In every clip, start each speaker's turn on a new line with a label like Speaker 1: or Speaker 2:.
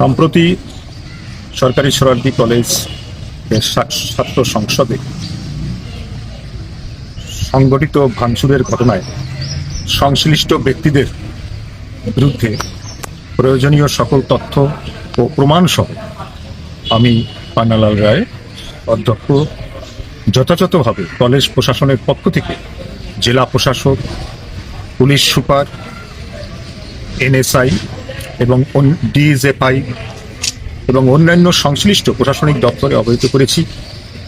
Speaker 1: সম্প্রতি সরকারি সরারদি কলেজ ছাত্র সংসদে সংগঠিত ভাঙচুরের ঘটনায় সংশ্লিষ্ট ব্যক্তিদের বিরুদ্ধে প্রয়োজনীয় সকল তথ্য ও প্রমাণ সহ আমি পান্নালাল রায়, অধ্যক্ষ, যথাযথভাবে কলেজ প্রশাসনের পক্ষ থেকে জেলা প্রশাসক, পুলিশ সুপার, এনএসআই এবং ডিএসএফআই এবং অন্যান্য সংশ্লিষ্ট প্রশাসনিক দপ্তরে অবহিত করেছি।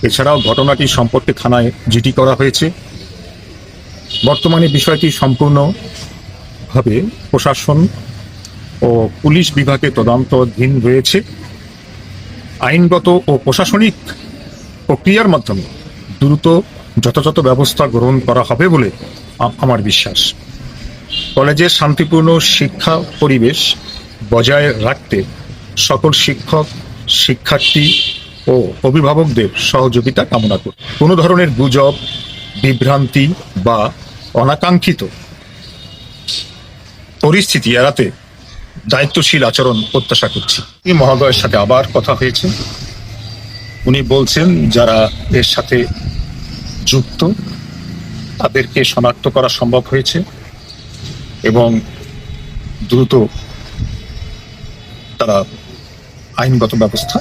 Speaker 1: এছাড়াও ঘটনাটি সম্পর্কে থানায় জিডি করা হয়েছে। বর্তমানে বিষয়টি সম্পূর্ণভাবে প্রশাসন ও পুলিশ বিভাগে তদন্তধীন রয়েছে। আইনগত ও প্রশাসনিক প্রক্রিয়ার মাধ্যমে দ্রুত যথাযথ ব্যবস্থা গ্রহণ করা হবে বলে আমার বিশ্বাস। কলেজের শান্তিপূর্ণ শিক্ষা পরিবেশ বজায় রাখতে সকল শিক্ষক, শিক্ষার্থী ও অভিভাবকদের সহযোগিতা কামনা করি। কোনো ধরনের গুজব, বিভ্রান্তি বা অনাকাঙ্ক্ষিত পরিস্থিতি এড়াতে দায়িত্বশীল আচরণ প্রত্যাশা করছি। এই মহোদয়ের সাথে আবার কথা হয়েছে। উনি বলছেন, যারা এর সাথে যুক্ত, তাদেরকে শনাক্ত করা সম্ভব হয়েছে এবং দ্রুত তারা আইনগত ব্যবস্থা